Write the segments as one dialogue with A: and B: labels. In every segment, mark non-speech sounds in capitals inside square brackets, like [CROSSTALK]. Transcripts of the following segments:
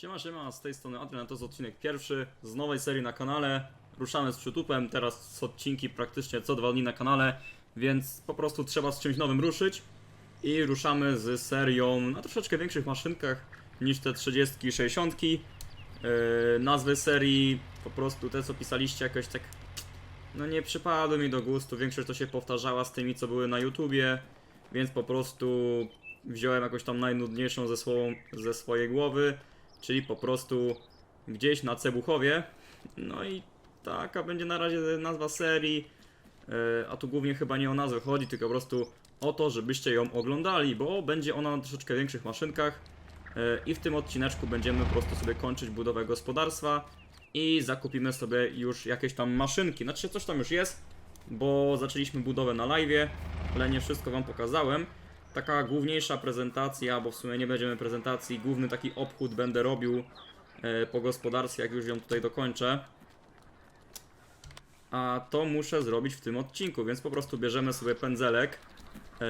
A: Siema, siema, z tej strony Adrian, to jest odcinek pierwszy z nowej serii na kanale. Ruszamy z przytupem, teraz odcinki praktycznie co dwa dni na kanale, więc po prostu trzeba z czymś nowym ruszyć. I ruszamy z serią na troszeczkę większych maszynkach niż te 30 i 60. Yy, nazwy serii po prostu te co pisaliście jakoś tak no nie przypadły mi do gustu, większość to się powtarzała z tymi co były na YouTubie, więc po prostu wziąłem jakąś tam najnudniejszą ze, swą, ze swojej głowy, czyli po prostu gdzieś na Cebuchowie. No i taka będzie na razie nazwa serii, e, a tu głównie chyba nie o nazwę chodzi, tylko po prostu o to, żebyście ją oglądali, bo będzie ona na troszeczkę większych maszynkach e, i w tym odcineczku będziemy po prostu sobie kończyć budowę gospodarstwa i zakupimy sobie już jakieś tam maszynki. Znaczy coś tam już jest, bo zaczęliśmy budowę na live, ale nie wszystko wam pokazałem. Taka główniejsza prezentacja, bo w sumie nie będziemy prezentacji, główny taki obchód będę robił e, po gospodarstwie, jak już ją tutaj dokończę. A to muszę zrobić w tym odcinku, więc po prostu bierzemy sobie pędzelek e,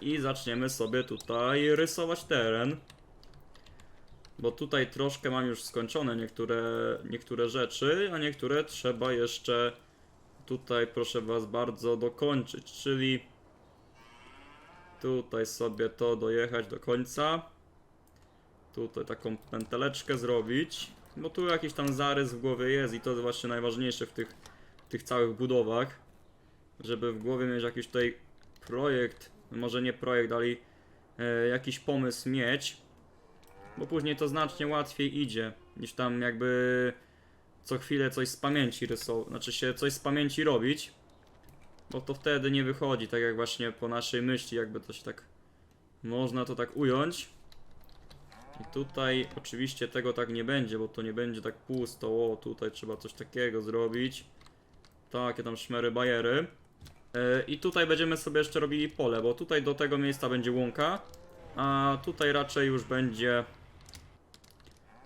A: i zaczniemy sobie tutaj rysować teren. Bo tutaj troszkę mam już skończone niektóre, niektóre rzeczy, a niektóre trzeba jeszcze tutaj, proszę Was bardzo, dokończyć. Czyli tutaj sobie to dojechać do końca. Tutaj taką pęteleczkę zrobić. Bo tu jakiś tam zarys w głowie jest i to jest właśnie najważniejsze w tych, tych całych budowach. Żeby w głowie mieć jakiś tutaj projekt, może nie projekt, ale e, jakiś pomysł mieć bo później to znacznie łatwiej idzie, niż tam jakby co chwilę coś z pamięci rysować, znaczy się coś z pamięci robić, bo to wtedy nie wychodzi, tak jak właśnie po naszej myśli, jakby to się tak, można to tak ująć. I tutaj oczywiście tego tak nie będzie, bo to nie będzie tak pusto, o tutaj trzeba coś takiego zrobić. Takie tam szmery bajery. Yy, I tutaj będziemy sobie jeszcze robili pole, bo tutaj do tego miejsca będzie łąka, a tutaj raczej już będzie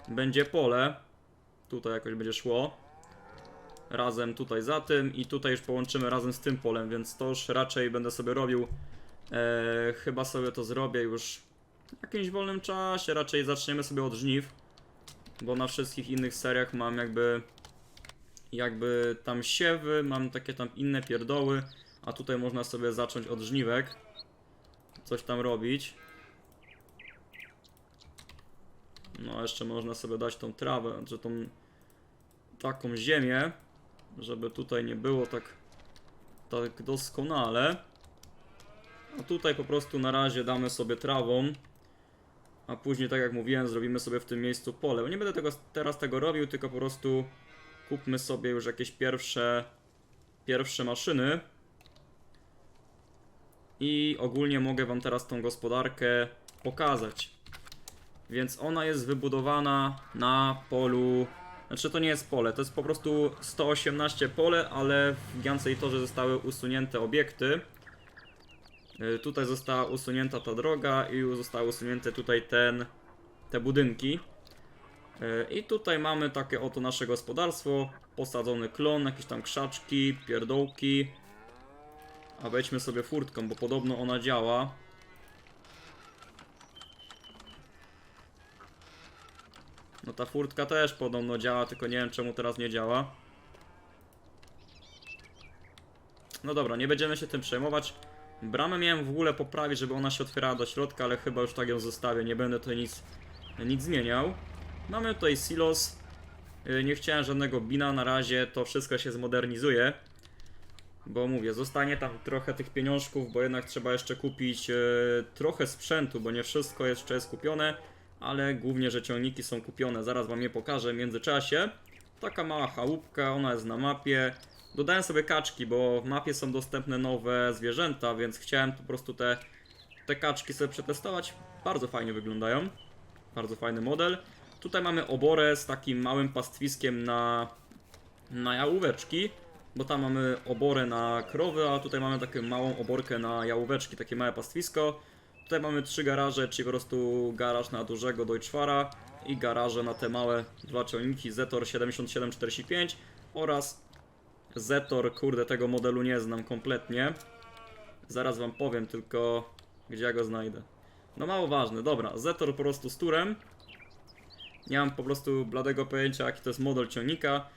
A: będzie pole. Tutaj jakoś będzie szło. Razem tutaj za tym i tutaj już połączymy razem z tym polem, więc to już raczej będę sobie robił. E, chyba sobie to zrobię już w jakimś wolnym czasie. Raczej zaczniemy sobie od żniw, bo na wszystkich innych seriach mam jakby jakby tam siewy, mam takie tam inne pierdoły, a tutaj można sobie zacząć od żniwek. Coś tam robić. No, jeszcze można sobie dać tą trawę, czy tą taką ziemię, żeby tutaj nie było tak, tak doskonale. A tutaj po prostu na razie damy sobie trawą, a później, tak jak mówiłem, zrobimy sobie w tym miejscu pole. Nie będę tego, teraz tego robił, tylko po prostu kupmy sobie już jakieś pierwsze, pierwsze maszyny. I ogólnie mogę Wam teraz tą gospodarkę pokazać. Więc ona jest wybudowana na polu. Znaczy to nie jest pole, to jest po prostu 118 pole, ale w Giancejtorze zostały usunięte obiekty. Y, Tutaj została usunięta ta droga i zostały usunięte tutaj ten, te budynki. Y, I tutaj mamy takie oto nasze gospodarstwo. Posadzony klon, jakieś tam krzaczki, pierdołki. A wejdźmy sobie furtką, bo podobno ona działa. No ta furtka też podobno działa, tylko nie wiem czemu teraz nie działa. No dobra, nie będziemy się tym przejmować. Bramę miałem w ogóle poprawić, żeby ona się otwierała do środka, ale chyba już tak ją zostawię, nie będę tutaj nic, nic zmieniał. Mamy tutaj silos. Yy, Nie chciałem żadnego bina na razie, to wszystko się zmodernizuje. Bo mówię, zostanie tam trochę tych pieniążków, bo jednak trzeba jeszcze kupić yy, trochę sprzętu, bo nie wszystko jeszcze jest kupione ale głównie, że ciągniki są kupione. Zaraz wam je pokażę w międzyczasie. Taka mała chałupka, ona jest na mapie. Dodałem sobie kaczki, bo w mapie są dostępne nowe zwierzęta, więc chciałem po prostu te, te kaczki sobie przetestować. Bardzo fajnie wyglądają. Bardzo fajny model. Tutaj mamy oborę z takim małym pastwiskiem na, na jałóweczki, bo tam mamy oborę na krowy, a tutaj mamy taką małą oborkę na jałóweczki, takie małe pastwisko. Tutaj mamy trzy garaże, czyli po prostu garaż na dużego Deutschfara i garaże na te małe dwa ciągniki Zetor 7745 oraz Zetor, kurde tego modelu nie znam kompletnie. Zaraz wam powiem tylko gdzie ja go znajdę. No mało ważne, dobra, Zetor po prostu z turem. Nie mam po prostu bladego pojęcia, jaki to jest model ciągnika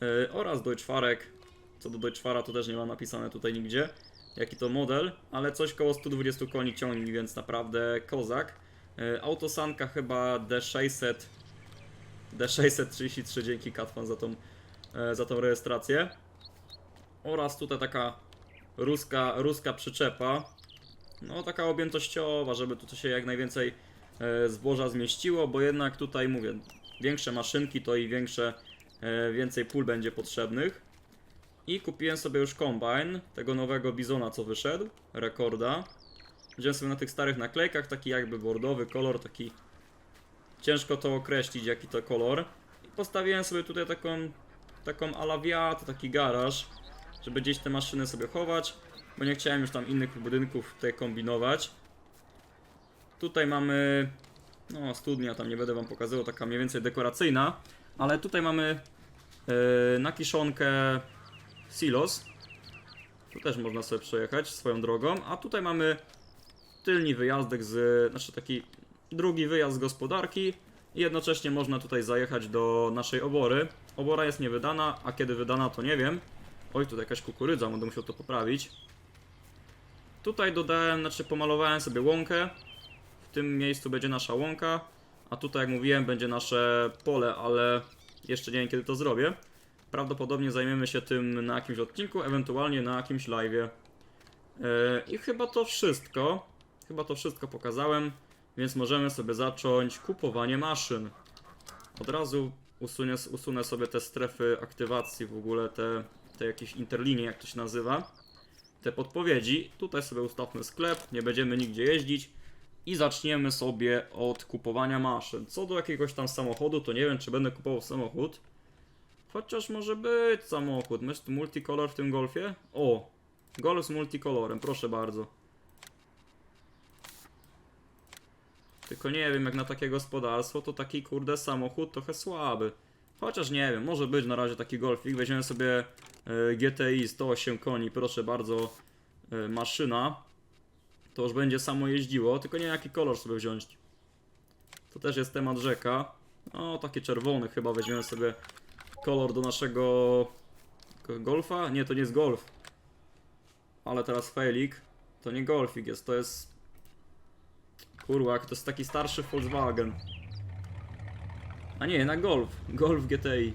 A: yy, oraz Deutschfarek. Co do Deutschfara to też nie mam napisane tutaj nigdzie, jaki to model, ale coś koło 120 koni ciągnik, więc naprawdę kozak. Yy, autosanka chyba D600 D633, dzięki Katwan za tą, e, za tą rejestrację. Oraz tutaj taka ruska, ruska przyczepa. No taka objętościowa, żeby tu się jak najwięcej e, zboża zmieściło, bo jednak tutaj mówię, większe maszynki to i większe, e, więcej pól będzie potrzebnych. I kupiłem sobie już kombine tego nowego bizona co wyszedł, rekorda. Wziąłem sobie na tych starych naklejkach taki jakby bordowy kolor, taki ciężko to określić jaki to kolor. I postawiłem sobie tutaj taką, taką alawiatę, taki garaż, żeby gdzieś te maszyny sobie chować, bo nie chciałem już tam innych budynków tutaj kombinować. Tutaj mamy, no studnia, tam nie będę wam pokazywał, taka mniej więcej dekoracyjna, ale tutaj mamy yy, na kiszonkę silos. Tu też można sobie przejechać swoją drogą, a tutaj mamy tylni wyjazdek z, znaczy taki drugi wyjazd z gospodarki i jednocześnie można tutaj zajechać do naszej obory. Obora jest niewydana, a kiedy wydana to nie wiem. Oj, tutaj jakaś kukurydza, będę musiał to poprawić. Tutaj dodałem, znaczy pomalowałem sobie łąkę. W tym miejscu będzie nasza łąka, a tutaj jak mówiłem będzie nasze pole, ale jeszcze nie wiem kiedy to zrobię. Prawdopodobnie zajmiemy się tym na jakimś odcinku, ewentualnie na jakimś live'ie. Yy, I chyba to wszystko. Chyba to wszystko pokazałem. Więc możemy sobie zacząć kupowanie maszyn. Od razu usunę, usunę sobie te strefy aktywacji, w ogóle te, te jakieś interlinie, jak to się nazywa. Te podpowiedzi. Tutaj sobie ustawmy sklep, nie będziemy nigdzie jeździć. I zaczniemy sobie od kupowania maszyn. Co do jakiegoś tam samochodu, to nie wiem, czy będę kupował samochód. Chociaż może być samochód. Myśl tu multicolor w tym golfie? O! Golf z multicolorem, proszę bardzo. Tylko nie wiem, jak na takie gospodarstwo, to taki kurde samochód trochę słaby. Chociaż nie wiem, może być na razie taki golfik. Weźmiemy sobie e, GTI 108 koni, proszę bardzo, e, maszyna. To już będzie samo jeździło, tylko nie wiem, jaki kolor sobie wziąć. To też jest temat rzeka. O, taki czerwony chyba weźmiemy sobie kolor do naszego golfa. Nie, to nie jest golf. Ale teraz failik. To nie golfik jest, to jest Kurwa, to jest taki starszy Volkswagen. A nie, na Golf. Golf GTI.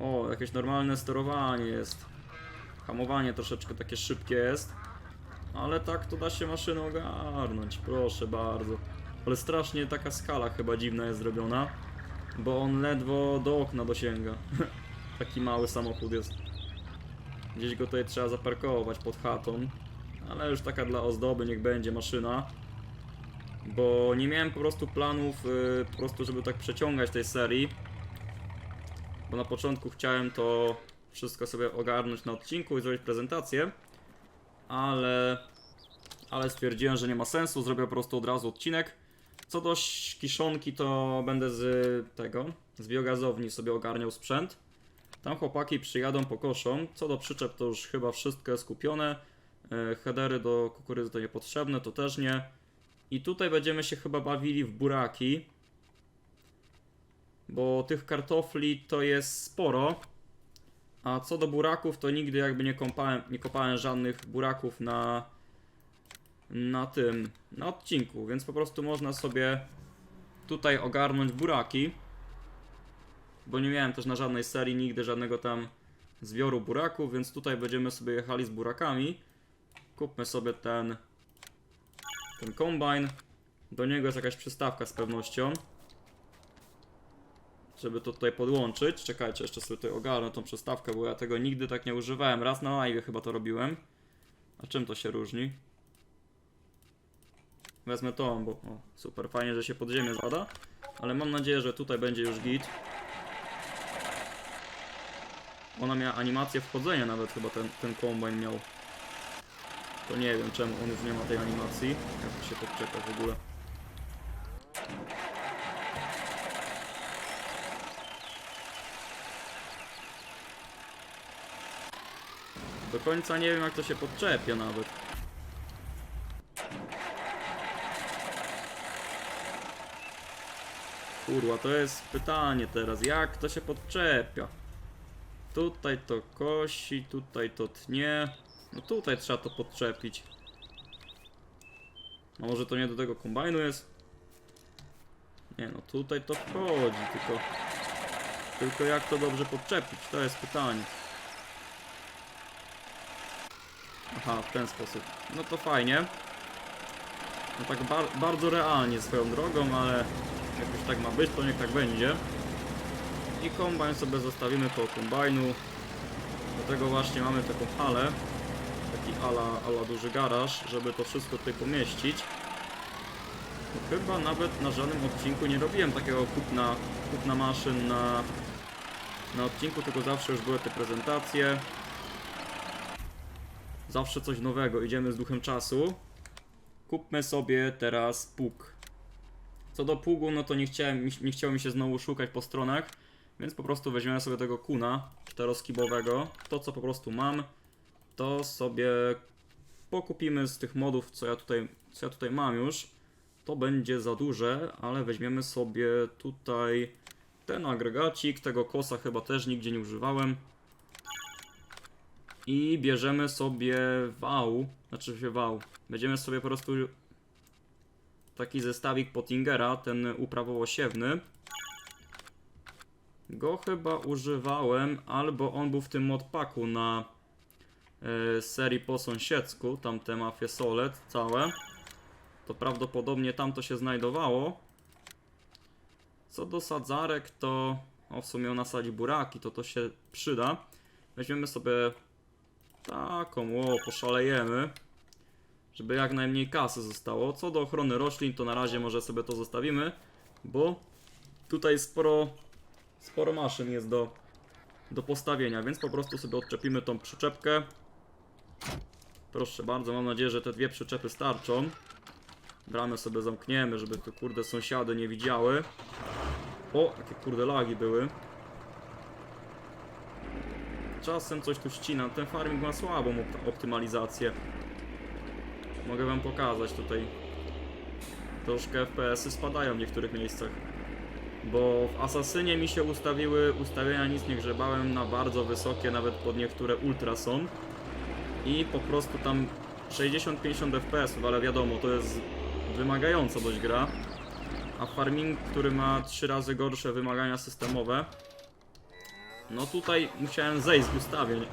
A: O, jakieś normalne sterowanie jest. Hamowanie troszeczkę takie szybkie jest. Ale tak to da się maszynę ogarnąć, proszę bardzo. Ale strasznie taka skala chyba dziwna jest zrobiona. Bo on ledwo do okna dosięga. [LAUGHS] taki mały samochód jest. Gdzieś go tutaj trzeba zaparkować pod chatą. Ale już taka dla ozdoby, niech będzie maszyna. Bo nie miałem po prostu planów, yy, po prostu żeby tak przeciągać tej serii. Bo na początku chciałem to wszystko sobie ogarnąć na odcinku i zrobić prezentację. Ale, ale stwierdziłem, że nie ma sensu, zrobię po prostu od razu odcinek. Co do kiszonki, to będę z tego, z biogazowni sobie ogarniał sprzęt. Tam chłopaki przyjadą, pokoszą. Co do przyczep, to już chyba wszystko jest kupione. E, Headery do kukurydzy to niepotrzebne, to też nie. I tutaj będziemy się chyba bawili w buraki. Bo tych kartofli to jest sporo. A co do buraków, to nigdy jakby nie kopałem, nie kopałem żadnych buraków na, na tym, na odcinku, więc po prostu można sobie tutaj ogarnąć buraki. Bo nie miałem też na żadnej serii nigdy żadnego tam zbioru buraków, więc tutaj będziemy sobie jechali z burakami. Kupmy sobie ten ten kombine. Do niego jest jakaś przystawka z pewnością. Żeby to tutaj podłączyć. Czekajcie, jeszcze sobie tutaj ogarnę tą przystawkę, bo ja tego nigdy tak nie używałem. Raz na live chyba to robiłem. A czym to się różni? Wezmę tą, bo o, super, fajnie, że się pod ziemię zada. Ale mam nadzieję, że tutaj będzie już git. Ona miała animację wchodzenia nawet chyba ten, ten kombine miał. To nie wiem czemu on już nie ma tej animacji. Jak to się podczeka w ogóle. Do końca nie wiem jak to się podczepia nawet. Kurwa, to jest pytanie teraz, jak to się podczepia? Tutaj to kosi, tutaj to tnie. No tutaj trzeba to podczepić. A może to nie do tego kombajnu jest? Nie no, tutaj to wchodzi, tylko... Tylko jak to dobrze podczepić? To jest pytanie. Aha, w ten sposób. No to fajnie. No tak bar bardzo realnie swoją drogą, ale jak już tak ma być, to niech tak będzie. I kombajn sobie zostawimy koło kombajnu. Do tego właśnie mamy taką halę. Taki ala, ala duży garaż, żeby to wszystko tutaj pomieścić. Bo chyba nawet na żadnym odcinku nie robiłem takiego kupna, kupna maszyn na, na odcinku, tylko zawsze już były te prezentacje. Zawsze coś nowego, idziemy z duchem czasu. Kupmy sobie teraz pług. Co do pługu, no to nie, chciałem, nie chciało mi się znowu szukać po stronach, więc po prostu weźmiemy sobie tego kuna czteroskibowego. To co po prostu mam, to sobie pokupimy z tych modów, co ja tutaj, co ja tutaj mam już. To będzie za duże, ale weźmiemy sobie tutaj ten agregacik, tego kosa chyba też nigdzie nie używałem. I bierzemy sobie wał, znaczy się wał. Będziemy sobie po prostu taki zestawik Pottingera, ten uprawowo-siewny. Go chyba używałem, albo on był w tym modpaku na e, serii po sąsiedzku, tamte mafie Solet całe. To prawdopodobnie tam to się znajdowało. Co do sadzarek, to o w sumie nasadzi buraki, to to się przyda. Weźmiemy sobie taką, o, poszalejemy żeby jak najmniej kasy zostało. Co do ochrony roślin, to na razie może sobie to zostawimy, bo tutaj sporo, sporo maszyn jest do, do postawienia, więc po prostu sobie odczepimy tą przyczepkę. Proszę bardzo, mam nadzieję, że te dwie przyczepy starczą. Bramę sobie zamkniemy, żeby tu kurde sąsiady nie widziały. O, jakie kurde lagi były. Czasem coś tu ścina. Ten farming ma słabą op- optymalizację. Mogę wam pokazać tutaj. Troszkę FPS-y spadają w niektórych miejscach. Bo w Asasynie mi się ustawiły ustawienia, nic nie grzebałem, na bardzo wysokie, nawet pod niektóre ultra są. I po prostu tam 60-50 FPS-ów, ale wiadomo, to jest wymagająca dość gra. A Farming, który ma 3 razy gorsze wymagania systemowe, no tutaj musiałem zejść z ustawień,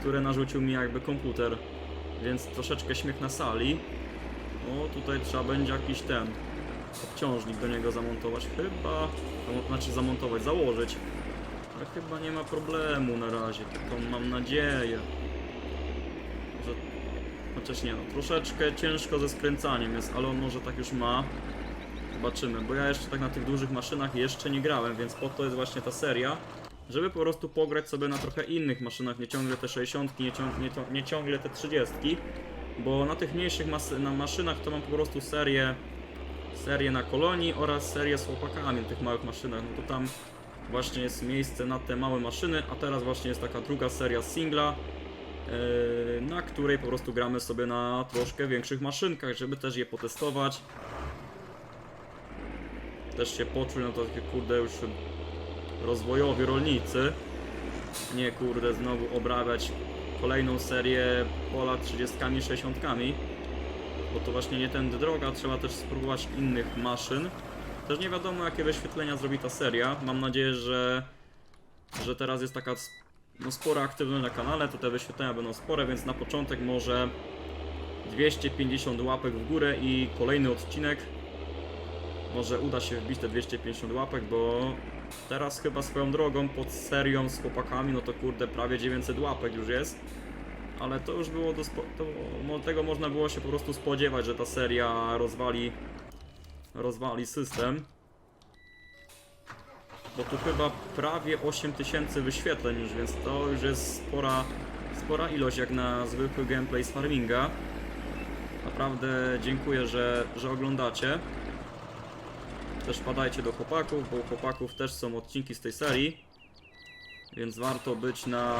A: które narzucił mi jakby komputer więc troszeczkę śmiech na sali. O, tutaj trzeba będzie jakiś ten obciążnik do niego zamontować. Chyba, znaczy zamontować, założyć. Ale chyba nie ma problemu na razie, tylko mam nadzieję, że... Chociaż nie no, troszeczkę ciężko ze skręcaniem jest, ale on może tak już ma. Zobaczymy, bo ja jeszcze tak na tych dużych maszynach jeszcze nie grałem, więc po to jest właśnie ta seria żeby po prostu pograć sobie na trochę innych maszynach, nie ciągle te 60, nie, nie, nie ciągle te 30, bo na tych mniejszych mas na maszynach to mam po prostu serię, serię na kolonii oraz serię z chłopakami na tych małych maszynach, no to tam właśnie jest miejsce na te małe maszyny, a teraz właśnie jest taka druga seria singla, yy, na której po prostu gramy sobie na troszkę większych maszynkach, żeby też je potestować. Też się poczuć, no to takie kurde już rozwojowi rolnicy. Nie kurde, znowu obrabiać kolejną serię pola 30 60 bo to właśnie nie tędy droga, trzeba też spróbować innych maszyn. Też nie wiadomo jakie wyświetlenia zrobi ta seria. Mam nadzieję, że, że teraz jest taka no, spora aktywność na kanale, to te wyświetlenia będą spore, więc na początek może 250 łapek w górę i kolejny odcinek. Może uda się wbić te 250 łapek, bo teraz chyba swoją drogą pod serią z chłopakami, no to kurde prawie 900 łapek już jest. Ale to już było do to, tego można było się po prostu spodziewać, że ta seria rozwali rozwali system. Bo tu chyba prawie 8000 wyświetleń już, więc to już jest spora, spora ilość jak na zwykły gameplay z farminga. Naprawdę dziękuję, że, że oglądacie. Też wpadajcie do chłopaków, bo u chłopaków też są odcinki z tej serii. Więc warto być na,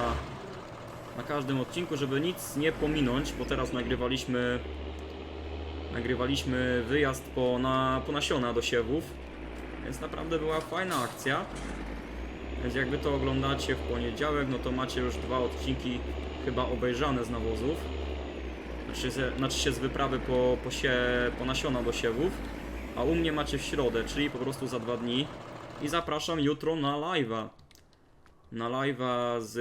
A: na każdym odcinku, żeby nic nie pominąć, bo teraz nagrywaliśmy nagrywaliśmy wyjazd po, na, po nasiona do siewów. Więc naprawdę była fajna akcja. Więc jakby to oglądacie w poniedziałek, no to macie już dwa odcinki chyba obejrzane z nawozów. Znaczy, znaczy się z wyprawy po, po, sie, po nasiona do siewów. A u mnie macie w środę, czyli po prostu za dwa dni. I zapraszam jutro na live'a. Na live'a z,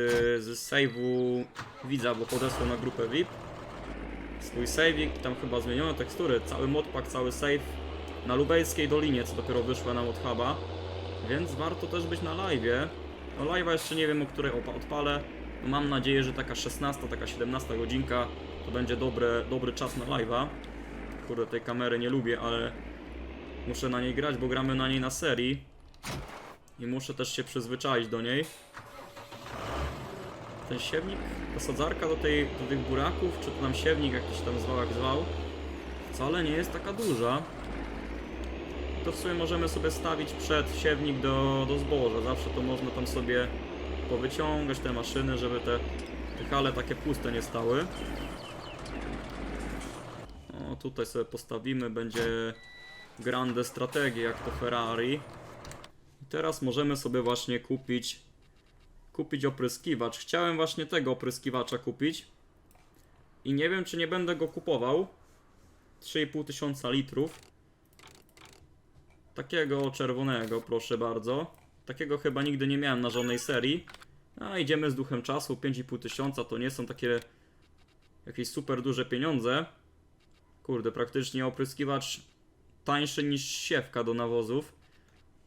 A: z save'u widza, bo podesłał na grupę VIP. Swój save'ik, tam chyba zmieniono tekstury, cały modpack, cały save na Lubelskiej Dolinie, co dopiero wyszła na modhuba. Więc warto też być na live'ie. No live'a jeszcze nie wiem, o której odpalę. No mam nadzieję, że taka 16, taka 17 godzinka to będzie dobre, dobry czas na live'a. Kurde, tej kamery nie lubię, ale muszę na niej grać, bo gramy na niej na serii. I muszę też się przyzwyczaić do niej. Ten siewnik, ta sadzarka do, tej, do tych buraków, czy to tam siewnik jakiś tam zwał jak zwał, wcale nie jest taka duża. To w sumie możemy sobie stawić przed siewnik do, do zboża. Zawsze to można tam sobie powyciągać te maszyny, żeby te, te hale takie puste nie stały. O, tutaj sobie postawimy, będzie grande strategie jak to Ferrari. I teraz możemy sobie właśnie kupić kupić opryskiwacz. Chciałem właśnie tego opryskiwacza kupić. I nie wiem, czy nie będę go kupował. 3,5 tysiąca litrów. Takiego czerwonego, proszę bardzo. Takiego chyba nigdy nie miałem na żadnej serii. A idziemy z duchem czasu. 5,5 tysiąca to nie są takie jakieś super duże pieniądze. Kurde, praktycznie opryskiwacz tańszy niż siewka do nawozów.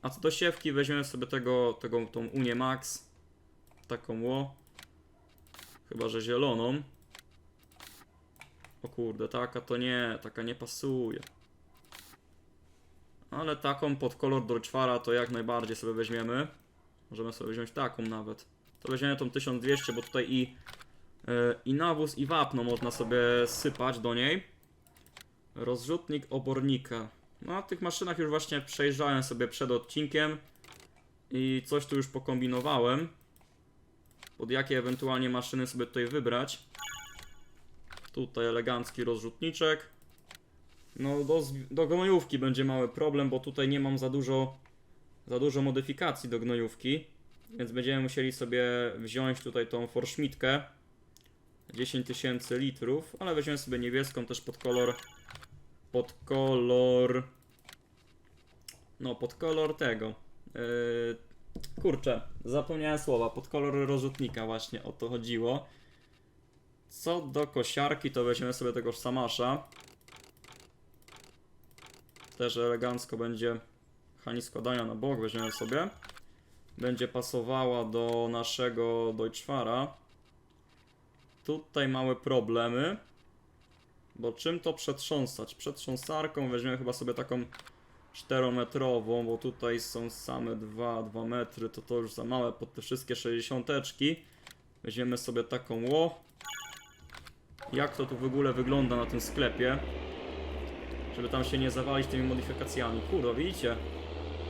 A: A co do siewki, weźmiemy sobie tego, tego tą Unię Max. Taką ło. Chyba, że zieloną. O kurde, taka to nie, taka nie pasuje. Ale taką pod kolor Dolczwara to jak najbardziej sobie weźmiemy. Możemy sobie wziąć taką nawet. To weźmiemy tą 1200, bo tutaj i, yy, i nawóz i wapno można sobie sypać do niej. Rozrzutnik obornika. No, tych maszynach już właśnie przejrzałem sobie przed odcinkiem i coś tu już pokombinowałem. Pod jakie ewentualnie maszyny sobie tutaj wybrać. Tutaj elegancki rozrzutniczek. No do, do gnojówki będzie mały problem, bo tutaj nie mam za dużo za dużo modyfikacji do gnojówki. Więc będziemy musieli sobie wziąć tutaj tą Forschmidtkę 10 tysięcy litrów, ale weźmiemy sobie niebieską też pod kolor pod kolor no pod kolor tego yy, kurczę, zapomniałem słowa, pod kolor rozrzutnika właśnie o to chodziło. Co do kosiarki, to weźmiemy sobie tego Samasza. Też elegancko będzie mechanizm składania na bok, weźmiemy sobie. Będzie pasowała do naszego Deutschfara. Tutaj małe problemy. Bo czym to przetrząsać? Przetrząsarką weźmiemy chyba sobie taką 4-metrową, bo tutaj są same 2, 2 metry, to to już za małe pod te wszystkie 60. Weźmiemy sobie taką ło. Jak to tu w ogóle wygląda na tym sklepie? Żeby tam się nie zawalić tymi modyfikacjami. Kurwa, widzicie?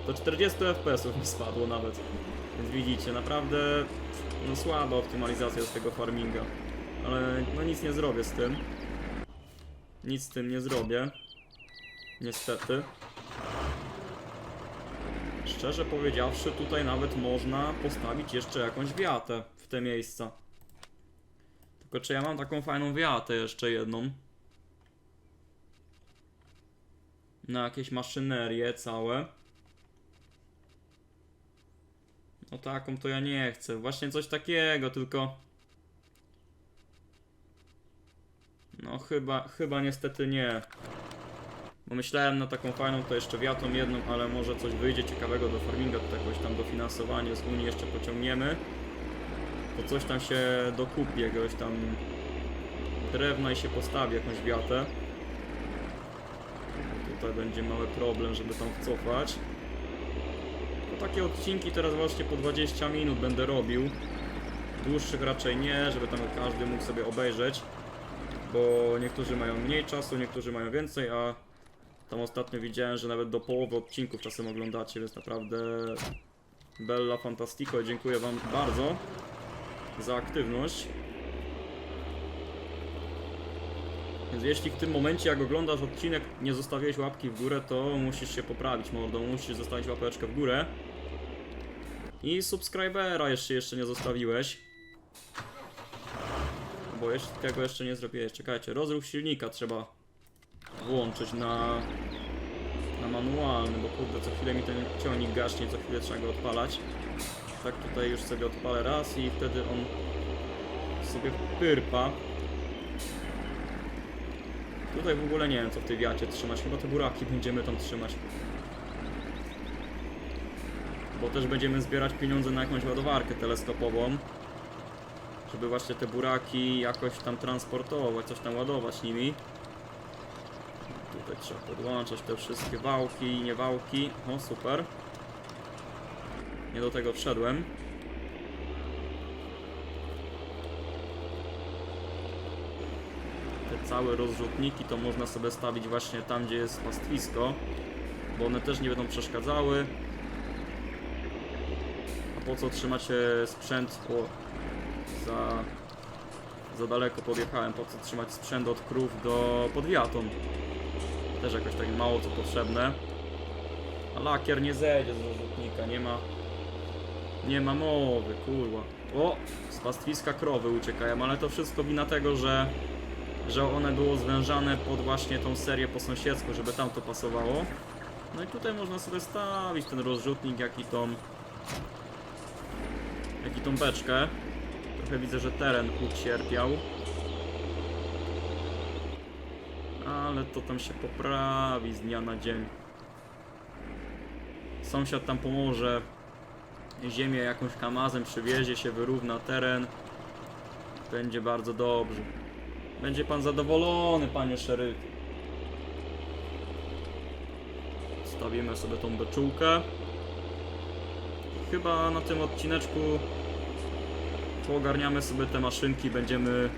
A: Do 40 fps mi spadło nawet. Więc widzicie, naprawdę no słaba optymalizacja z tego farminga. Ale no nic nie zrobię z tym. Nic z tym nie zrobię. Niestety. Szczerze powiedziawszy, tutaj nawet można postawić jeszcze jakąś wiatę w te miejsca. Tylko czy ja mam taką fajną wiatę jeszcze jedną? Na jakieś maszynerie całe. No taką to ja nie chcę. Właśnie coś takiego, tylko... No chyba, chyba niestety nie. Bo myślałem na taką fajną to jeszcze wiatą jedną, ale może coś wyjdzie ciekawego do farminga, to jakoś tam dofinansowanie z Unii jeszcze pociągniemy. To coś tam się dokupi, jakiegoś tam drewna i się postawi jakąś wiatę. Tutaj będzie mały problem, żeby tam wcofać. To takie odcinki teraz właśnie po 20 minut będę robił. Dłuższych raczej nie, żeby tam każdy mógł sobie obejrzeć. Bo niektórzy mają mniej czasu, niektórzy mają więcej, a tam ostatnio widziałem, że nawet do połowy odcinków czasem oglądacie, więc naprawdę Bella Fantastico dziękuję Wam bardzo za aktywność. Więc jeśli w tym momencie, jak oglądasz odcinek, nie zostawiłeś łapki w górę, to musisz się poprawić, mordo. Musisz zostawić łapeczkę w górę. I subskrybera jeszcze nie zostawiłeś. Bo jeszcze tego jeszcze nie zrobiłeś. Czekajcie, rozruch silnika trzeba włączyć na, na manualny, bo kurde, co chwilę mi ten ciągnik gaśnie, co chwilę trzeba go odpalać. Tak tutaj już sobie odpalę raz i wtedy on sobie pyrpa. Tutaj w ogóle nie wiem co w tej wiacie trzymać, chyba te buraki będziemy tam trzymać. Bo też będziemy zbierać pieniądze na jakąś ładowarkę teleskopową. Żeby właśnie te buraki jakoś tam transportować, coś tam ładować nimi. Tutaj trzeba podłączać te wszystkie wałki i nie wałki. O, super. Nie do tego wszedłem. Te całe rozrzutniki to można sobie stawić właśnie tam, gdzie jest pastwisko, bo one też nie będą przeszkadzały. A po co trzymać e, sprzęt? O, za, za daleko podjechałem. Po co trzymać sprzęt od krów do podwiaton? Też jakoś tak mało co potrzebne. A lakier nie zejdzie z rozrzutnika, nie ma nie ma mowy, kurwa. O, z pastwiska krowy uciekają, ale to wszystko wina tego, że, że one było zwężane pod właśnie tą serię po sąsiedzku, żeby tam to pasowało. No i tutaj można sobie stawić ten rozrzutnik, jak i tą, jak i tą beczkę. Trochę widzę, że teren ucierpiał. Ale to tam się poprawi z dnia na dzień. Sąsiad tam pomoże ziemię jakąś kamazem przywiezie się, wyrówna teren. Będzie bardzo dobrze. Będzie pan zadowolony, panie szeryfie. Stawimy sobie tą beczułkę. Chyba na tym odcineczku poogarniamy sobie te maszynki, będziemy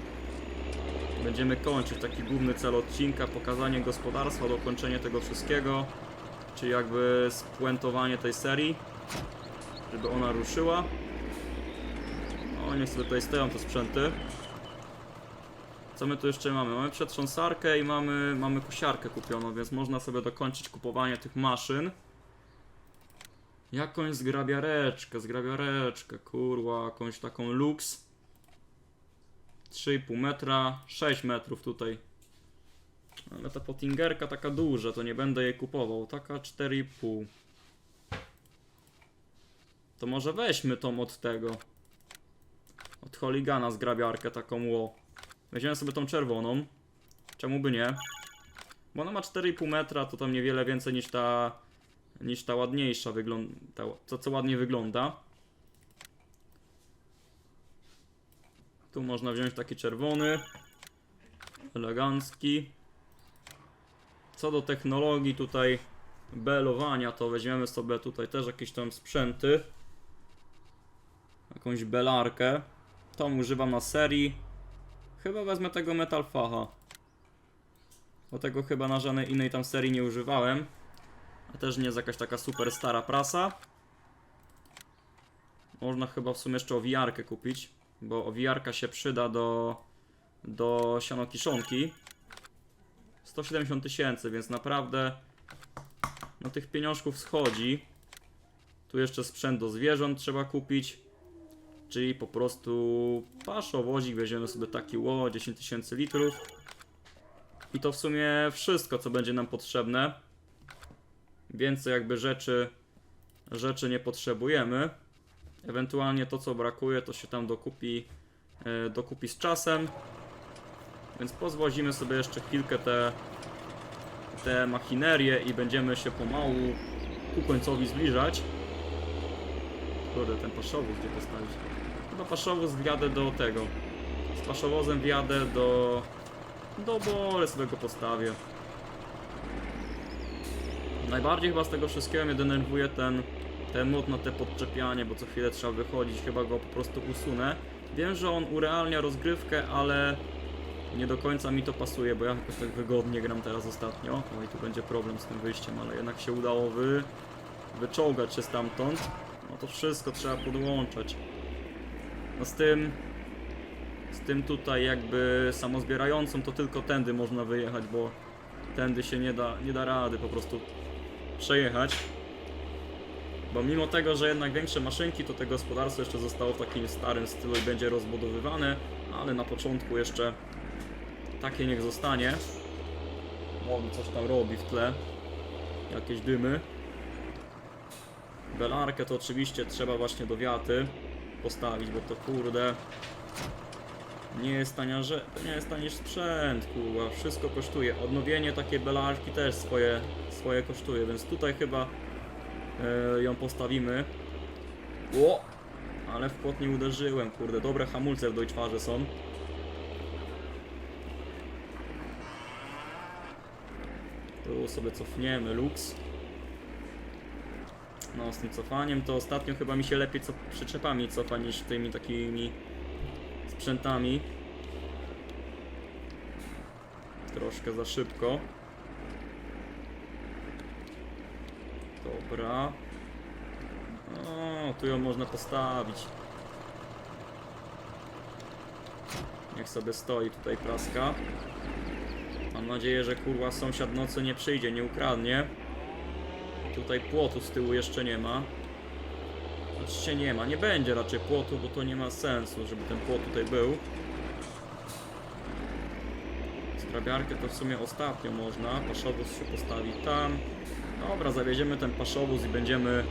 A: będziemy kończyć taki główny cel odcinka, pokazanie gospodarstwa, dokończenie tego wszystkiego, czyli jakby spuentowanie tej serii żeby ona ruszyła. O, niech sobie tutaj stoją te sprzęty. Co my tu jeszcze mamy? Mamy przetrząsarkę i mamy, mamy kosiarkę kupioną, więc można sobie dokończyć kupowanie tych maszyn. Jakąś zgrabiareczkę, zgrabiareczkę, kurwa, jakąś taką lux. 3,5 metra, 6 metrów tutaj. Ale ta potingerka taka duża, to nie będę jej kupował. Taka 4,5. To może weźmy tą od tego. Od Holigana zgrabiarkę taką ło. Weźmiemy sobie tą czerwoną. Czemu by nie? Bo ona ma 4,5 metra, to tam niewiele więcej niż ta niż ta ładniejsza wygląda, to co ładnie wygląda. Tu można wziąć taki czerwony, elegancki. Co do technologii tutaj belowania, to weźmiemy sobie tutaj też jakieś tam sprzęty. Jakąś belarkę. Tą używam na serii. Chyba wezmę tego Metal Facha. Bo tego chyba na żadnej innej tam serii nie używałem. A też nie jest jakaś taka super stara prasa. Można chyba w sumie jeszcze owijarkę kupić. Bo owijarka się przyda do, do sianokiszonki. 170 tysięcy, więc naprawdę no tych pieniążków schodzi. Tu jeszcze sprzęt do zwierząt trzeba kupić. Czyli po prostu paszowozik, weźmiemy sobie taki ło, 10 tysięcy litrów. I to w sumie wszystko, co będzie nam potrzebne. Więcej jakby rzeczy, rzeczy nie potrzebujemy. Ewentualnie to, co brakuje, to się tam dokupi, e, dokupi z czasem. Więc pozwozimy sobie jeszcze chwilkę te, te machinerie i będziemy się pomału ku końcowi zbliżać. Kurde, ten paszowóz gdzie postawić? Chyba paszowóz wjadę do tego. Z paszowozem wjadę do... Do Bory sobie go postawię. Najbardziej chyba z tego wszystkiego mnie denerwuje ten, ten mod na te podczepianie, bo co chwilę trzeba wychodzić, chyba go po prostu usunę. Wiem, że on urealnia rozgrywkę, ale nie do końca mi to pasuje, bo ja jakoś tak wygodnie gram teraz ostatnio. No i tu będzie problem z tym wyjściem, ale jednak się udało wy, wyczołgać się stamtąd. No to wszystko trzeba podłączać. No z tym, Z tym tutaj jakby samozbierającą to tylko tędy można wyjechać, bo tędy się nie da, nie da rady po prostu przejechać. Bo mimo tego, że jednak większe maszynki, to te gospodarstwo jeszcze zostało w takim starym stylu i będzie rozbudowywane, ale na początku jeszcze takie niech zostanie. Młody coś tam robi w tle. Jakieś dymy. Belarkę to oczywiście trzeba właśnie do wiaty postawić, bo to kurde nie jest tania to nie jest tani sprzęt, kurwa, wszystko kosztuje. Odnowienie takiej belarki też swoje, swoje kosztuje, więc tutaj chyba e, ją postawimy. O! Ale w płot nie uderzyłem, kurde, dobre hamulce w Deutschfarze są. Tu sobie cofniemy, lux. No, z tym cofaniem to ostatnio chyba mi się lepiej co przyczepami cofa niż tymi takimi sprzętami. Troszkę za szybko. Dobra. O, tu ją można postawić. Niech sobie stoi tutaj praska. Mam nadzieję, że kurwa sąsiad nocy nie przyjdzie, nie ukradnie. Tutaj płotu z tyłu jeszcze nie ma. Oczywiście nie ma, nie będzie raczej płotu, bo to nie ma sensu, żeby ten płot tutaj był. Skrabiarkę to w sumie ostatnio można. Paszowóz się postawi tam. Dobra, zawieziemy ten paszowóz i będziemy,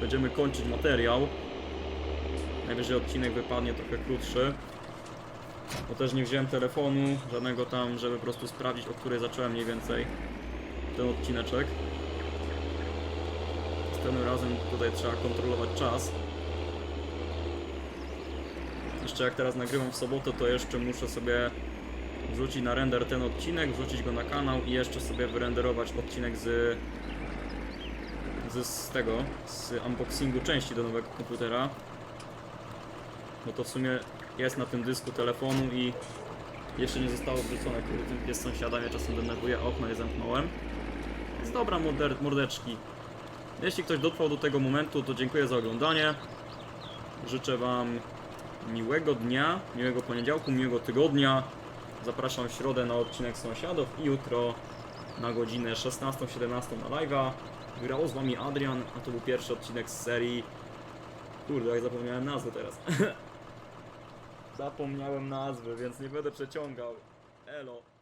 A: będziemy kończyć materiał. Najwyżej odcinek wypadnie trochę krótszy. Bo też nie wziąłem telefonu żadnego tam, żeby po prostu sprawdzić, o której zacząłem mniej więcej ten odcineczek. Następnym razem tutaj trzeba kontrolować czas. Jeszcze jak teraz nagrywam w sobotę, to jeszcze muszę sobie wrzucić na render ten odcinek, wrzucić go na kanał i jeszcze sobie wyrenderować odcinek z, z, z tego, z unboxingu części do nowego komputera. Bo to w sumie jest na tym dysku telefonu i jeszcze nie zostało wrzucone, który ten pies czasem denerwuje, a okno je zamknąłem. Jest dobra morder, mordeczki. Jeśli ktoś dotrwał do tego momentu, to dziękuję za oglądanie. Życzę Wam miłego dnia, miłego poniedziałku, miłego tygodnia. Zapraszam w środę na odcinek sąsiadów i jutro na godzinę 16-17 na live'a. Grał z Wami Adrian, a to był pierwszy odcinek z serii. Kurde, jak zapomniałem nazwy teraz. [LAUGHS] Zapomniałem nazwy, więc nie będę przeciągał. Elo.